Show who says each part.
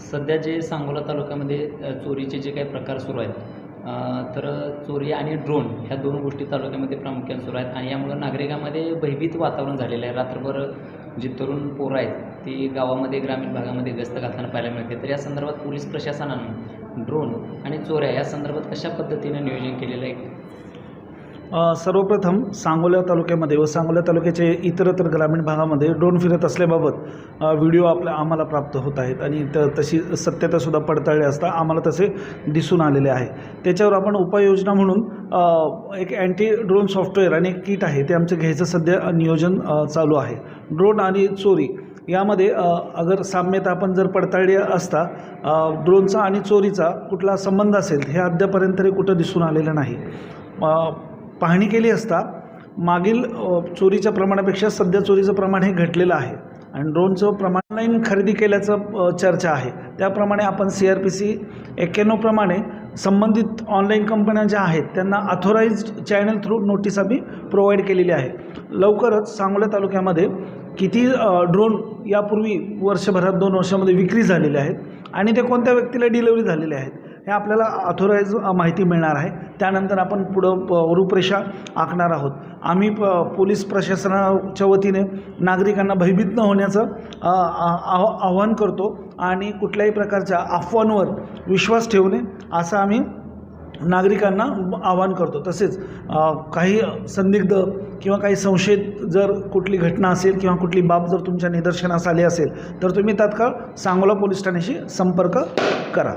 Speaker 1: सध्या जे सांगोला तालुक्यामध्ये चोरीचे जे काही प्रकार सुरू आहेत तर चोरी आणि ड्रोन ह्या दोन गोष्टी तालुक्यामध्ये प्रामुख्याने सुरू आहेत. आणि यामुळं नागरिकांमध्ये भयभीत वातावरण झालेलं आहे. रात्रभर जी तरुण पोरं आहेत ती गावामध्ये ग्रामीण भागामध्ये व्यस्त घालताना पाहायला मिळते. तर या संदर्भात पोलीस प्रशासनानं ड्रोन आणि चोऱ्या या संदर्भात कशा पद्धतीने नियोजन केलेलं आहे?
Speaker 2: सर्वप्रथम सांगोला तालुक्यामध्ये व सांगोला तालुक्याचे इतरत्र ग्रामीण भागामध्ये ड्रोन फिरत असल्याबाबत व्हिडिओ आपल्या आम्हाला प्राप्त होत आहेत. आणि त तशी सत्यतासुद्धा पडताळली असता आम्हाला तसे दिसून आलेले आहे. त्याच्यावर आपण उपाययोजना म्हणून एक अँटी ड्रोन सॉफ्टवेअर आणि एक किट आहे ते आमचं घ्यायचं सध्या नियोजन चालू आहे. ड्रोन आणि चोरी यामध्ये अगर साम्यता आपण जर पडताळली असता ड्रोनचा आणि चोरीचा कुठला संबंध असेल हे अद्यापर्यंत तरी कुठं दिसून आलेलं नाही. पाहणी केली असता मागील चोरीच्या प्रमाणापेक्षा सध्या चोरीचं प्रमाण हे घटलेलं आहे. आणि ड्रोनचं प्रमाण ऑनलाईन खरेदी केल्याचं चर्चा आहे. त्याप्रमाणे आपण सी आर पी सी एक्क्याण्णवप्रमाणे संबंधित ऑनलाईन कंपन्या ज्या आहेत त्यांना अथोराईज्ड चॅनल थ्रू नोटीस आम्ही प्रोव्हाइड केलेली आहे. लवकरच सांगोला तालुक्यामध्ये किती ड्रोन यापूर्वी वर्षभरात दोन वर्षामध्ये विक्री झालेले आहेत आणि ते कोणत्या व्यक्तीला डिलिव्हरी झालेले आहेत? हे आपल्याला ऑथोराईज माहिती मिळणार आहे. त्यानंतर आपण पुढं प रूपरेषा आखणार आहोत. आम्ही प पोलीस प्रशासनाच्या वतीने नागरिकांना भयभीत न होण्याचं अ, आव- आव्हान करतो आणि कुठल्याही प्रकारच्या अफवांवर विश्वास ठेवणे असं आम्ही नागरिकांना आवाहन करतो. तसेच काही संदिग्ध किंवा काही संशयित जर कुठली घटना असेल किंवा कुठली बाब जर तुमच्या निदर्शनास आली असेल तर तुम्ही तात्काळ सांगोला पोलीस ठाण्याशी संपर्क करा.